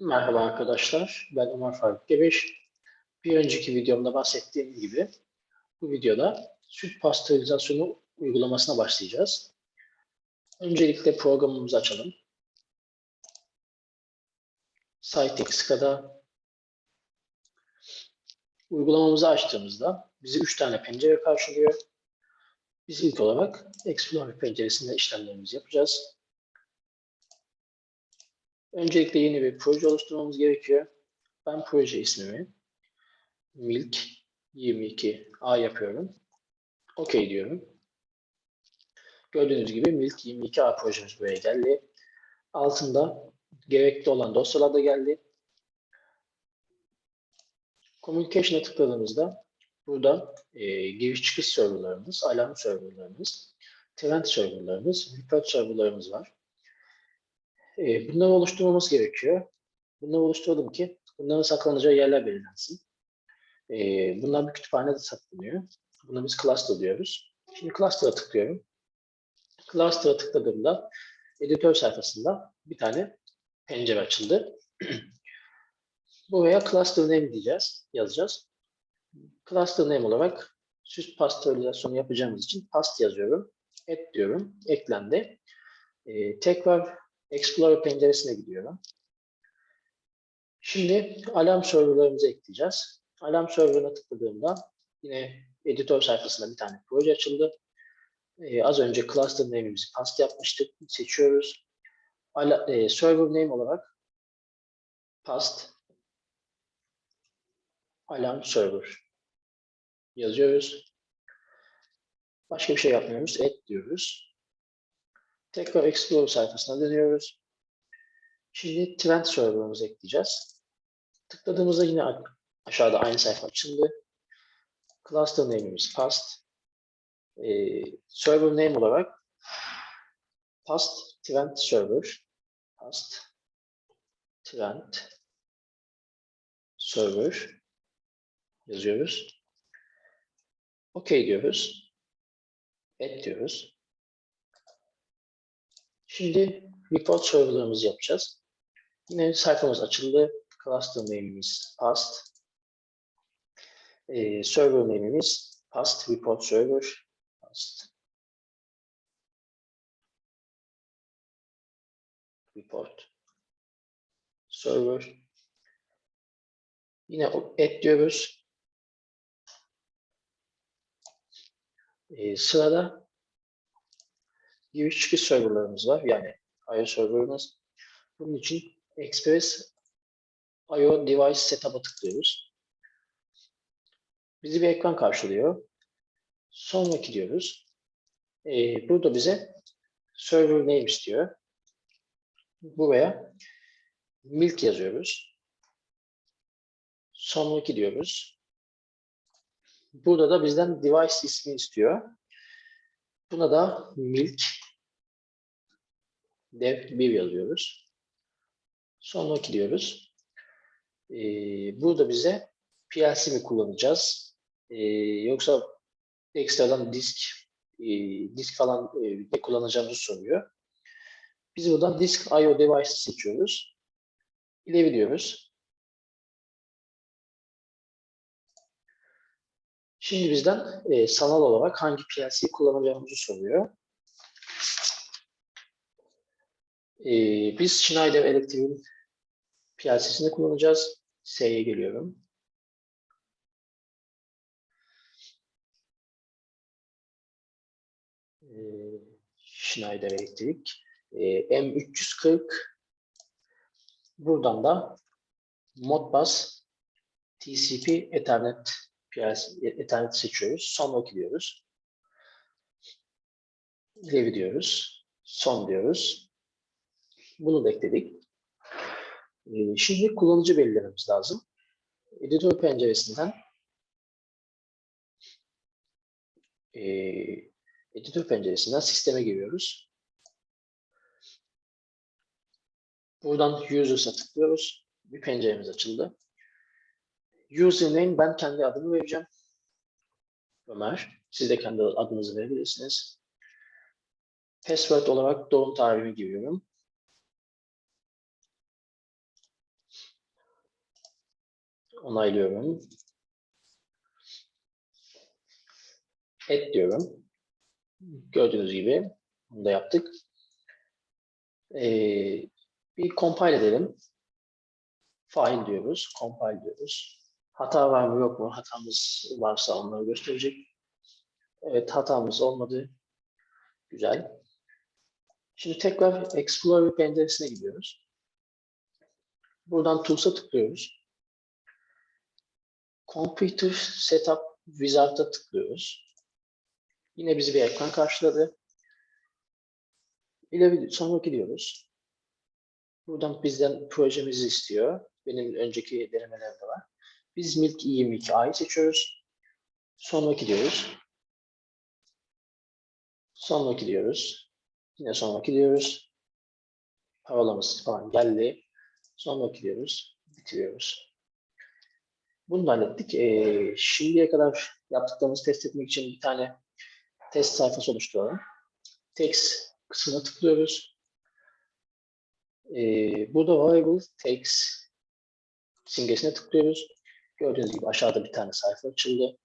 Merhaba arkadaşlar, ben Ömer Faruk Gebeş. Bir önceki videomda bahsettiğim gibi bu videoda süt pastörizasyonu uygulamasına başlayacağız. Öncelikle programımızı açalım. Sitexica'da uygulamamızı açtığımızda bizi 3 tane pencere karşılıyor. Biz ilk olarak Explorer penceresinde işlemlerimizi yapacağız. Öncelikle yeni bir proje oluşturmamız gerekiyor. Ben proje ismimi Milk 22A yapıyorum. OK diyorum. Gördüğünüz gibi Milk 22A projemiz buraya geldi. Altında gerekli olan dosyalar da geldi. Communication'a tıkladığımızda burada e, giriş çıkış serverlarımız, alarm serverlarımız, trend serverlarımız, report serverlarımız var. E, bunları oluşturmamız gerekiyor. Bunları oluşturalım ki bunların saklanacağı yerler belirlensin. E, bunlar bir kütüphanede saklanıyor. Buna biz cluster diyoruz. Şimdi cluster'a tıklıyorum. Cluster'a tıkladığımda editör sayfasında bir tane pencere açıldı. Buraya cluster name diyeceğiz, yazacağız. Cluster name olarak süs pastörizasyonu yapacağımız için past yazıyorum. Et diyorum. Eklendi. E, tekrar Explorer penceresine gidiyorum. Şimdi alarm serverlarımızı ekleyeceğiz. Alarm serverına tıkladığımda yine editör sayfasında bir tane proje açıldı. Ee, az önce cluster name'imizi past yapmıştık. Seçiyoruz. Ala, e, server name olarak past alarm server yazıyoruz. Başka bir şey yapmıyoruz. Et diyoruz. Tekrar Explorer sayfasına dönüyoruz. Şimdi Trend server'ımızı ekleyeceğiz. Tıkladığımızda yine aşağıda aynı sayfa açıldı. Cluster name'imiz past. Ee, server name olarak past trend server. Past trend server yazıyoruz. OK diyoruz. Et diyoruz. Şimdi report serverlarımızı yapacağız. Yine sayfamız açıldı. Cluster name'imiz past. Ee, server name'imiz past report server. Past. Report. Server. Yine et diyoruz. Ee, sırada çıkış serverlarımız var. Yani IO serverımız. Bunun için Express IO Device Setup'a tıklıyoruz. Bizi bir ekran karşılıyor. Sonraki diyoruz. Ee, burada bize server name istiyor. Buraya milk yazıyoruz. Sonraki diyoruz. Burada da bizden device ismi istiyor. Buna da milk dev 1 yazıyoruz. Sonraki diyoruz. Ee, burada bize PLC mi kullanacağız? Ee, yoksa ekstradan disk e, disk falan e, kullanacağımızı soruyor. Biz buradan disk IO device seçiyoruz. İleri diyoruz. Şimdi bizden e, sanal olarak hangi PLC kullanacağımızı soruyor. E, biz Schneider Electric'in PLC'sini kullanacağız. S'ye geliyorum. E, Schneider Electric. E, M340 buradan da Modbus TCP Ethernet Ethernet seçiyoruz. Sonraki diyoruz. İleri diyoruz. Son diyoruz. Bunu da ekledik. Ee, şimdi kullanıcı belirlememiz lazım. Editör penceresinden e, editör penceresinden sisteme giriyoruz. Buradan Users'a tıklıyoruz. Bir penceremiz açıldı. Username ben kendi adımı vereceğim. Ömer. Siz de kendi adınızı verebilirsiniz. Password olarak doğum tarihimi giriyorum. Onaylıyorum. Et diyorum. Gördüğünüz gibi bunu da yaptık. Ee, bir compile edelim. File diyoruz, compile diyoruz. Hata var mı yok mu? Hatamız varsa onları gösterecek. Evet hatamız olmadı. Güzel. Şimdi tekrar Explorer penceresine gidiyoruz. Buradan Tools'a tıklıyoruz. Computer Setup Wizard'a tıklıyoruz. Yine bizi bir ekran karşıladı. İleri sonraki diyoruz. Buradan bizden projemizi istiyor. Benim önceki denemelerimde var. Biz Milk 22A'yı seçiyoruz. Sonraki diyoruz. Sonraki diyoruz. Yine sonraki diyoruz. Parolamız falan geldi. Sonraki diyoruz. Bitiriyoruz. Bunu da hallettik. Ee, şimdiye kadar yaptıklarımızı test etmek için bir tane test sayfası oluşturalım. Text kısmına tıklıyoruz. Ee, burada variable text simgesine tıklıyoruz. Gördüğünüz gibi aşağıda bir tane sayfa açıldı.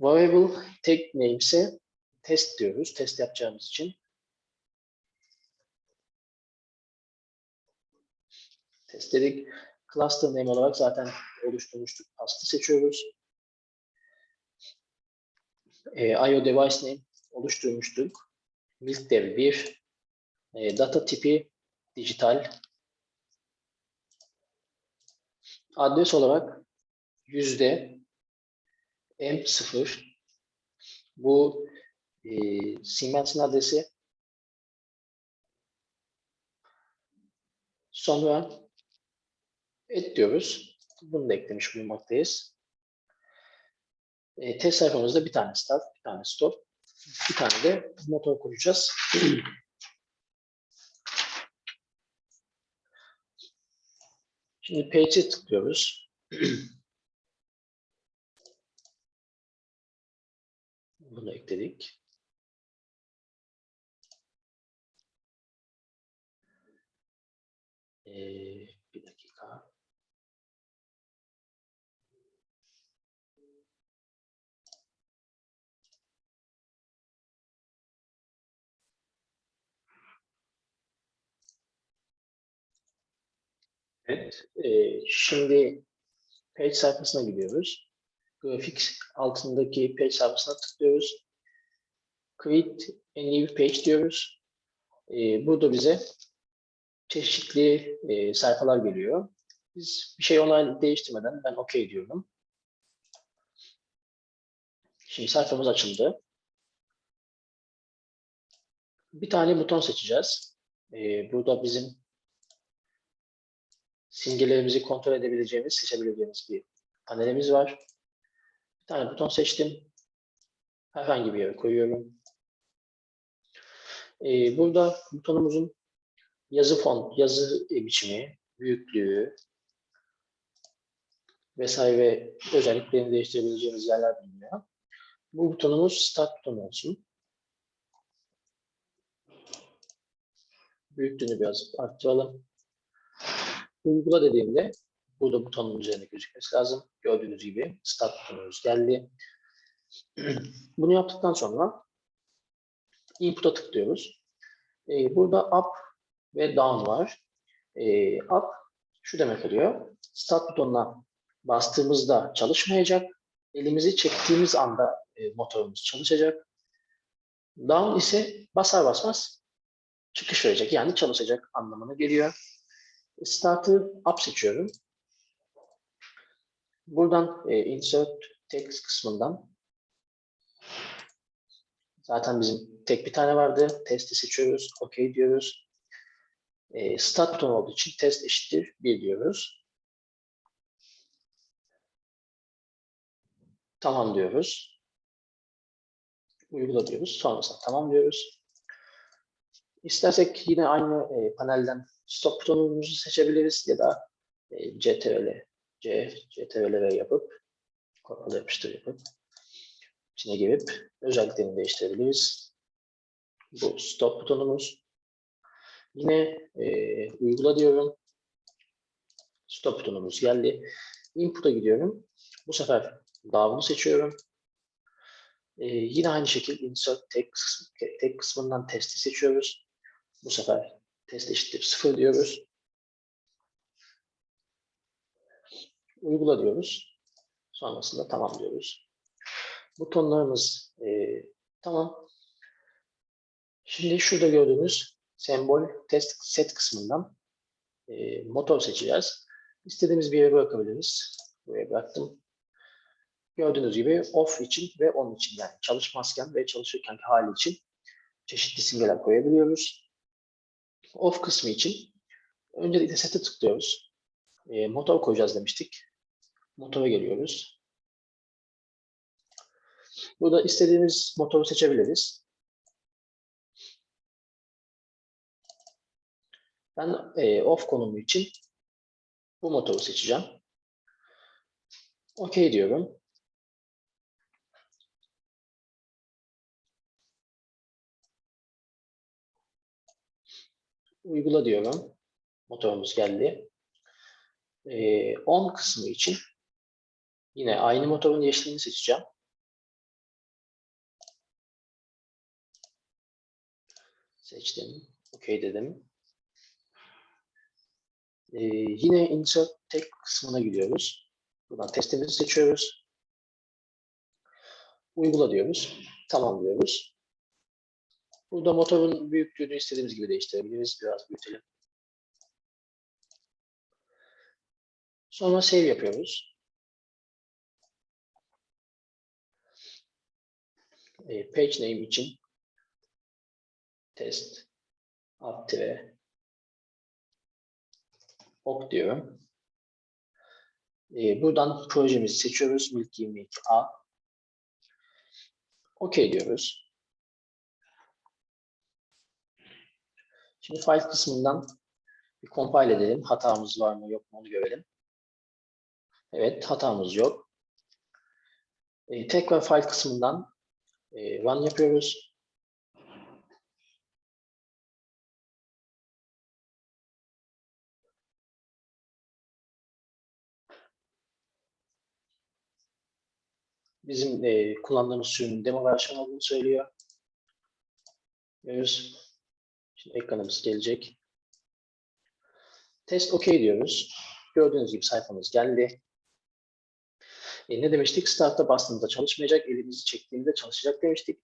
Variable tek name ise test diyoruz. Test yapacağımız için. Test dedik. Cluster name olarak zaten oluşturmuştuk. Pastı seçiyoruz. E, IO device name oluşturmuştuk. Milkdev 1. E, data tipi dijital. Adres olarak yüzde M0 bu e, Siemens'in adresi. Sonra et diyoruz. Bunu da eklemiş bulunmaktayız. E, test sayfamızda bir tane start, bir tane stop, bir tane de motor kuracağız. Şimdi page'e tıklıyoruz. Bunu ekledik. Ee, bir dakika. Evet. E, şimdi page sayfasına gidiyoruz. Graphics altındaki page sayfasına tıklıyoruz. Create a new page diyoruz. E, burada bize çeşitli e, sayfalar geliyor. Biz bir şey onay değiştirmeden ben OK diyorum. Şimdi sayfamız açıldı. Bir tane buton seçeceğiz. E, burada bizim simgelerimizi kontrol edebileceğimiz, seçebileceğimiz bir panelimiz var. Bir tane buton seçtim. Herhangi bir yere koyuyorum. Ee, burada butonumuzun yazı font, yazı biçimi, büyüklüğü vesaire özelliklerini değiştirebileceğimiz yerler bulunuyor. Bu butonumuz Start butonu olsun. Büyüklüğünü biraz arttıralım. Uygula dediğimde burada butonun üzerinde gözükmesi lazım. Gördüğünüz gibi Start butonumuz geldi. Bunu yaptıktan sonra Input'a tıklıyoruz. Ee, burada Up ve Down var. Ee, up şu demek oluyor. Start butonuna bastığımızda çalışmayacak. Elimizi çektiğimiz anda e, motorumuz çalışacak. Down ise basar basmaz çıkış verecek. Yani çalışacak anlamına geliyor. Start'ı up seçiyorum. Buradan e, insert text kısmından zaten bizim tek bir tane vardı. Testi seçiyoruz. OK diyoruz. E, start butonu olduğu için test eşittir 1 diyoruz. Tamam diyoruz. Uygula diyoruz. Sonrasında tamam diyoruz. İstersek yine aynı e, panelden stop butonumuzu seçebiliriz ya da e, CTRL, C, CTRL yapıp kopyala yapıştır yapıp içine girip özelliklerini değiştirebiliriz. Bu stop butonumuz. Yine e, uygula diyorum. Stop butonumuz geldi. Input'a gidiyorum. Bu sefer dağını seçiyorum. Ee, yine aynı şekilde insert tek, tek kısmından testi seçiyoruz. Bu sefer test eşittir 0 diyoruz. Uygula diyoruz. Sonrasında tamam diyoruz. Butonlarımız e, tamam. Şimdi şurada gördüğünüz sembol test set kısmından e, motor seçeceğiz. İstediğimiz bir yere bırakabiliriz. Buraya bıraktım. Gördüğünüz gibi off için ve on için yani çalışmazken ve çalışırken hali için çeşitli simgeler koyabiliyoruz. Off kısmı için öncelikle set'e tıklıyoruz. E, motor koyacağız demiştik. Motora geliyoruz. Burada istediğimiz motoru seçebiliriz. Ben e, off konumu için bu motoru seçeceğim. OK diyorum. Uygula diyorum. Motorumuz geldi. E, on kısmı için yine aynı motorun yeşilini seçeceğim. Seçtim. OK dedim. Ee, yine insert tek kısmına gidiyoruz. Buradan testimizi seçiyoruz. Uygula diyoruz. Tamam diyoruz. Burada motorun büyüklüğünü istediğimiz gibi değiştirebiliriz. Biraz büyütelim. Sonra save yapıyoruz. E, page name için test aktive ok diyorum. E, buradan projemizi seçiyoruz. Milk 22A. OK diyoruz. Şimdi file kısmından bir compile edelim. Hatamız var mı yok mu onu görelim. Evet hatamız yok. E, tekrar file kısmından e, run yapıyoruz. bizim e, kullandığımız sürümün demo versiyon olduğunu söylüyor. Görüyoruz. Şimdi ekranımız gelecek. Test OK diyoruz. Gördüğünüz gibi sayfamız geldi. E, ne demiştik? Start'a bastığımızda çalışmayacak. Elimizi çektiğimde çalışacak demiştik.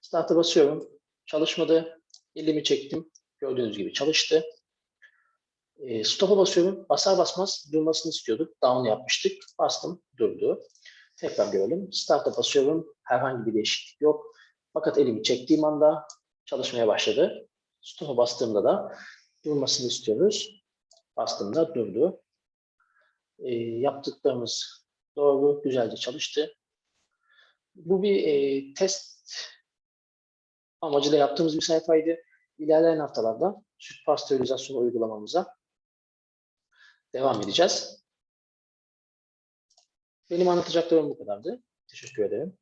Start'a basıyorum. Çalışmadı. Elimi çektim. Gördüğünüz gibi çalıştı. E, stop'a basıyorum. Basar basmaz durmasını istiyorduk. Down yapmıştık. Bastım. Durdu. Tekrar görelim. Start'a basıyorum. Herhangi bir değişiklik yok. Fakat elimi çektiğim anda çalışmaya başladı. Stop'a bastığımda da durmasını istiyoruz. Bastığımda durdu. E, yaptıklarımız doğru, güzelce çalıştı. Bu bir e, test amacıyla yaptığımız bir sayfaydı. İlerleyen haftalarda süt pastörizasyonu uygulamamıza devam edeceğiz. Benim anlatacaklarım bu kadardı. Teşekkür ederim.